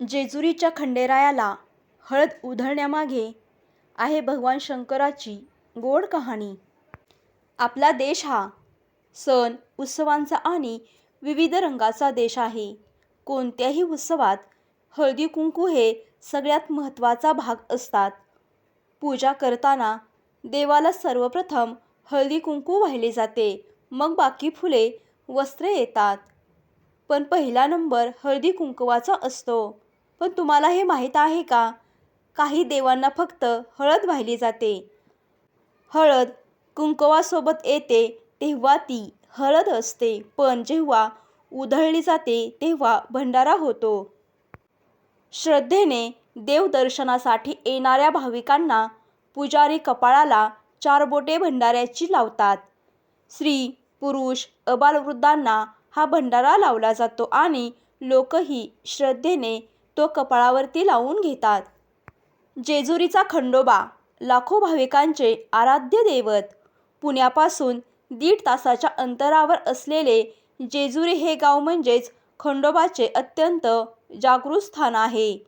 जेजुरीच्या खंडेरायाला हळद उधळण्यामागे आहे भगवान शंकराची गोड कहाणी. आपला देश हा सण उत्सवांचा आणि विविध रंगाचा देश आहे. कोणत्याही उत्सवात हळदी कुंकू हे सगळ्यात महत्त्वाचा भाग असतात. पूजा करताना देवाला सर्वप्रथम हळदी कुंकू वाहिले जाते मग बाकी फुले वस्त्रे येतात. पण पहिला नंबर हळदी कुंकवाचा असतो. पण तुम्हाला हे माहीत आहे का काही देवांना फक्त हळद वाहिली जाते. हळद कुंकवासोबत येते तेव्हा ती हळद असते पण जेव्हा उधळली जाते तेव्हा भंडारा होतो. श्रद्धेने देवदर्शनासाठी येणाऱ्या भाविकांना पुजारी कपाळाला चार बोटे भंडाऱ्याची लावतात. स्त्री, पुरुष, अबालवृद्धांना हा भंडारा लावला जातो आणि लोकही श्रद्धेने तो कपाळावरती लावून घेतात. जेजुरीचा खंडोबा लाखो भाविकांचे आराध्य दैवत. पुण्यापासून दीड तासाच्या अंतरावर असलेले जेजुरी हे गाव म्हणजेच खंडोबाचे अत्यंत जागृत स्थान आहे.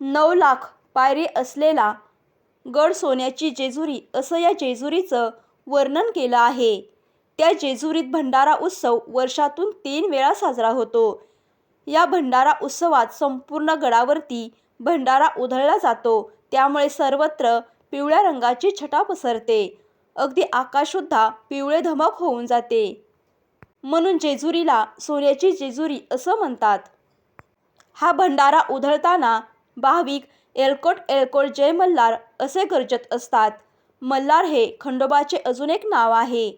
नऊ लाख पायरी असलेला गड सोन्याची जेजुरी असं या जेजुरीचं वर्णन केलं आहे. त्या जेजुरीत भंडारा उत्सव वर्षातून तीन वेळा साजरा होतो. या भंडारा उत्सवात संपूर्ण गडावरती भंडारा उधळला जातो त्यामुळे सर्वत्र पिवळ्या रंगाची छटा पसरते. अगदी आकाशसुद्धा पिवळेधमक होऊन जाते. म्हणून जेजुरीला सोन्याची जेजुरी असं म्हणतात. हा भंडारा उधळताना भाविक एलकोट एलकोट जय मल्हार असे गर्जत असतात. मल्हार हे खंडोबाचे अजून एक नाव आहे.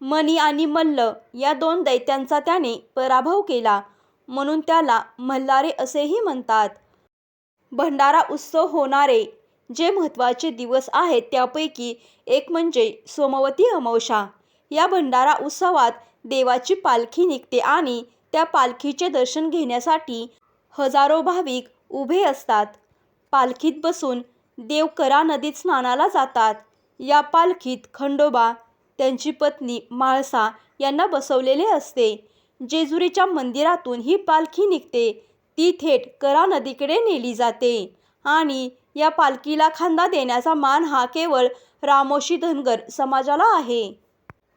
मणी आणि मल्ल या दोन दैत्यांचा त्याने पराभव केला म्हणून त्याला मल्हारी असेही म्हणतात. भंडारा उत्सव होणारे जे महत्त्वाचे दिवस आहेत त्यापैकी एक म्हणजे सोमवती अमावशा या भंडारा उत्सवात देवाची पालखी निघते आणि त्या पालखीचे दर्शन घेण्यासाठी हजारो भाविक उभे असतात. पालखीत बसून देव करा नदीत स्नानाला जातात. या पालखीत खंडोबा, त्यांची पत्नी म्हाळसा यांना बसवलेले असते. जेजुरीच्या मंदिरातून ही पालखी निघते ती थेट करा नदीकडे नेली जाते आणि या पालखीला खांदा देण्याचा मान हा केवळ रामोशी धनगर समाजाला आहे.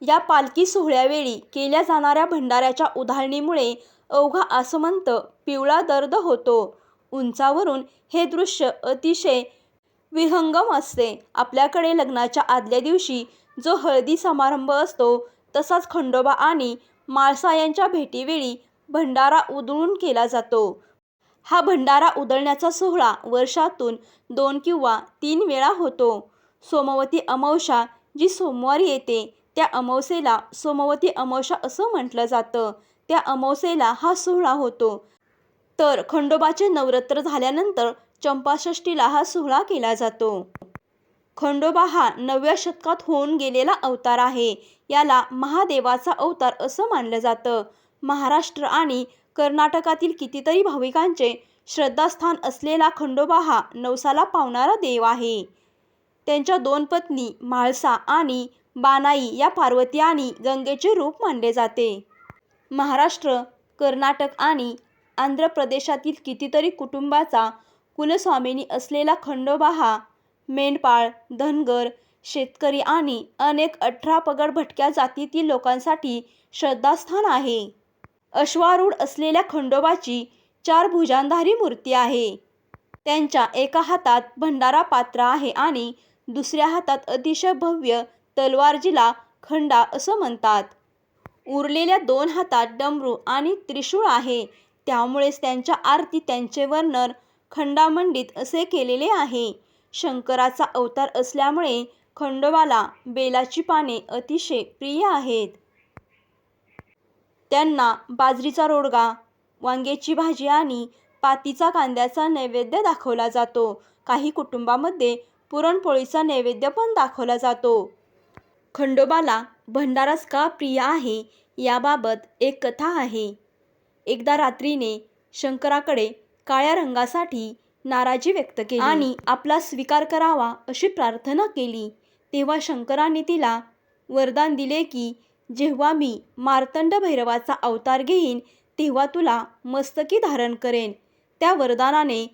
या पालखी सोहळ्यावेळी केल्या जाणाऱ्या भंडाऱ्याच्या उधाळणीमुळे अवघा आसमंत पिवळा दर्द होतो. उंचावरून हे दृश्य अतिशय विहंगम असते. आपल्याकडे लग्नाच्या आदल्या दिवशी जो हळदी समारंभ असतो तसाच खंडोबा आणि म्हाळसा यांच्या भेटीवेळी भंडारा उधळून केला जातो. हा भंडारा उधळण्याचा सोहळा वर्षातून दोन किंवा तीन वेळा होतो. सोमवती अमावास्या जी सोमवारी येते त्या अमावस्येला सोमवती अमावस्या असं म्हटलं जातं. त्या अमावस्येला हा सोहळा होतो. तर खंडोबाचे नवरात्र झाल्यानंतर चंपाषष्ठीला हा सोहळा केला जातो. खंडोबा हा नवव्या शतकात होऊन गेलेला अवतार आहे. याला महादेवाचा अवतार असं मानलं जातं. महाराष्ट्र आणि कर्नाटकातील कितीतरी भाविकांचे श्रद्धास्थान असलेला खंडोबा हा नवसाला पावणारा देव आहे. त्यांच्या दोन पत्नी म्हाळसा आणि बानाई या पार्वती आणि गंगेचे रूप मानले जाते. महाराष्ट्र, कर्नाटक आणि आंध्र प्रदेशातील कितीतरी कुटुंबाचा कुलस्वामिनी असलेला खंडोबा हा मेंढपाळ, धनगर, शेतकरी आणि अनेक अठरा-पगड भटक्या जातीतील लोकांसाठी श्रद्धास्थान आहे. अश्वारूढ असलेल्या खंडोबाची चार भुजांधारी मूर्ती आहे. त्यांच्या एका हातात भंडारा पात्र आहे आणि दुसऱ्या हातात अतिशय भव्य तलवार जिला खंडा असं म्हणतात. उरलेल्या दोन हातात डमरू आणि त्रिशूळ आहे. त्यामुळेच त्यांच्या आरती त्यांचे वर्णन खंडामंडित असे केलेले आहे. शंकराचा अवतार असल्यामुळे खंडोबाला बेलाची पाने अतिशय प्रिय आहेत. त्यांना बाजरीचा रोडगा, वांग्याची भाजी आणि पातीचा कांद्याचा नैवेद्य दाखवला जातो. काही कुटुंबामध्ये पुरणपोळीचा नैवेद्य पण दाखवला जातो. खंडोबाला भंडाराच का प्रिय आहे याबाबत एक कथा आहे. एकदा रात्रीने शंकराकडे काळ्या रंगासाठी नाराजी व्यक्त केली. आणि आपला स्वीकार करावा अशी प्रार्थना केली. तेव्हा शंकराने तिला वरदान दिले की जेव्हा मी मार्तंड भैरवाचा अवतार घेईन तेव्हा तुला मस्तकी धारण करेन. त्या वरदानाने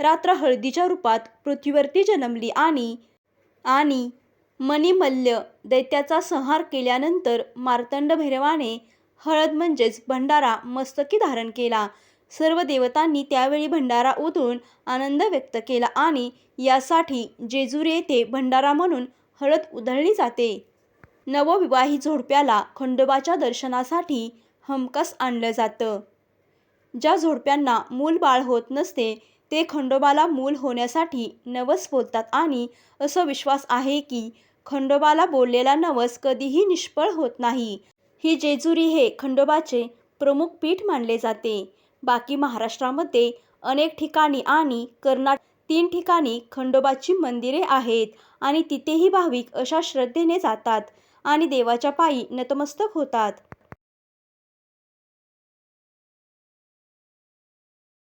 रात्र हळदीच्या रूपात पृथ्वीवरती जन्मली आणि आणि मणिमल्ल दैत्याचा संहार केल्यानंतर मार्तंड भैरवाने हळद म्हणजेच भंडारा मस्तकी धारण केला. सर्व देवतांनी त्यावेळी भंडारा उधळून आनंद व्यक्त केला आणि यासाठी जेजुरी येथे भंडारा म्हणून हळद उधळली जाते. नवविवाहित झोडप्याला खंडोबाच्या दर्शनासाठी हमखास आणलं जातं. ज्या झोडप्यांना मूल बाळ होत नसते ते खंडोबाला मूल होण्यासाठी नवस बोलतात आणि असं विश्वास आहे की खंडोबाला बोललेला नवस कधीही निष्फळ होत नाही. ही जेजुरी हे खंडोबाचे प्रमुख पीठ मानले जाते. बाकी महाराष्ट्रामध्ये अनेक ठिकाणी आणि कर्नाट तीन ठिकाणी खंडोबाची मंदिरे आहेत आणि तिथेही भाविक अशा श्रद्धेने जातात आणि देवाच्या पायी नतमस्तक होतात.